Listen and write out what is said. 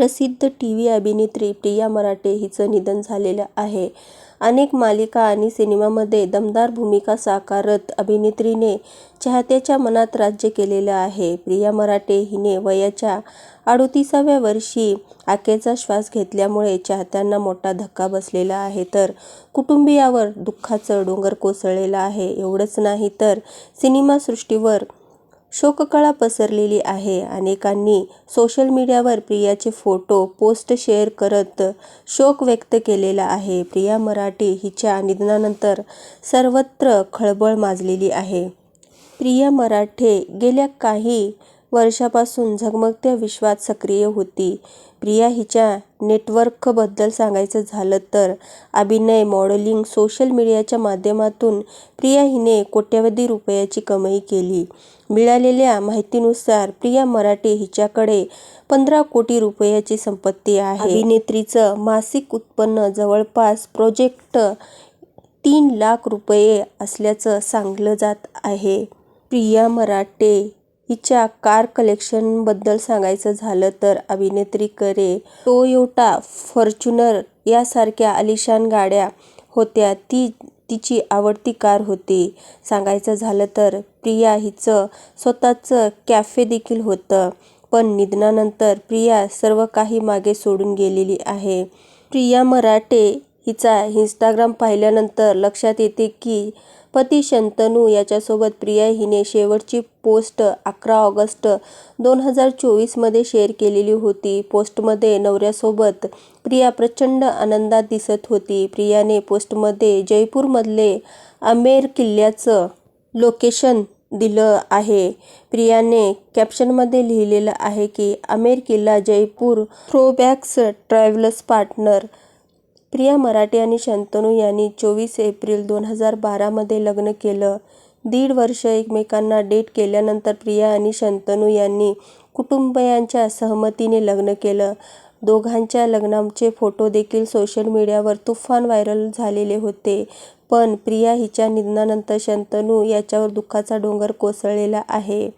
प्रसिद्ध T V अभिनेत्री प्रिया मराठे हिचं निधन झालेलं आहे. अनेक मालिका आणि सिनेमामध्ये दमदार भूमिका साकारत अभिनेत्रीने चाहत्याच्या मनात राज्य केलेलं आहे. प्रिया मराठे हिने वयाच्या अडोतीसाव्या वर्षी आकेचा श्वास घेतल्यामुळे चाहत्यांना मोठा धक्का बसलेला आहे तर कुटुंबियावर दुःखाचं डोंगर कोसळलेला आहे. एवढंच नाही तर सिनेमासृष्टीवर शोककळा पसरलेली आहे. अनेकांनी सोशल मीडियावर प्रियाचे फोटो, पोस्ट शेअर करत शोक व्यक्त केलेला आहे. प्रिया मराठे हिच्या निधनानंतर सर्वत्र खळबळ माजलेली आहे. प्रिया मराठे गेल्या काही वर्षापासून झगमगत्या विश्वात सक्रिय होती. प्रिया हिच्या नेटवर्कबद्दल सांगायचं झालं तर अभिनय, मॉडेलिंग, सोशल मीडियाच्या माध्यमातून प्रिया हिने कोट्यवधी रुपयांची कमाई केली. मिळालेल्या माहितीनुसार प्रिया मराठे हिच्याकडे पंधरा कोटी रुपयांची संपत्ती आहे. अभिनेत्रीचं मासिक उत्पन्न जवळपास प्रोजेक्ट तीन लाख रुपये असल्याचं सांगलं जात आहे. प्रिया मराठे हिच्या कार कलेक्शनबद्दल सांगायचं झालं तर अभिनेत्री करे टोयोटा फॉर्च्युनर यासारख्या आलिशान गाड्या होत्या ती तिची आवडती कार होती. सांगायचं झालं तर प्रिया हिचं स्वतःचं कॅफे देखील होतं. पण निधनानंतर प्रिया सर्व काही मागे सोडून गेलेली आहे. प्रिया मराठे हिचा इंस्टाग्राम पाहिल्यानंतर लक्षात येते की पती शंतनू याच्यासोबत प्रिया हिने शेवटची पोस्ट अकरा ऑगस्ट दोन हजार चोवीसमध्ये शेअर केलेली होती. पोस्टमध्ये नवऱ्यासोबत प्रिया प्रचंड आनंदात दिसत होती. प्रियाने पोस्टमध्ये जयपूरमधले आमेर किल्ल्याचं लोकेशन दिलं आहे. प्रियाने कॅप्शनमध्ये लिहिलेलं आहे की आमेर किल्ला Jaipur throwbacks travels partner Priya Marathe आणि शंतनू यांनी चोवीस एप्रिल दोन हजार बारामध्ये लग्न केलं. दीड वर्ष एकमेकांना डेट केल्यानंतर प्रिया आणि शंतनू यांनी कुटुंबीयांच्या सहमतीने लग्न केलं. दोघांच्या लग्नाचे फोटो देखील सोशल मीडियावर तुफान व्हायरल झालेले होते. पण प्रिया हिच्या निधनानंतर शंतनू याच्यावर दुःखाचा डोंगर कोसळलेला आहे.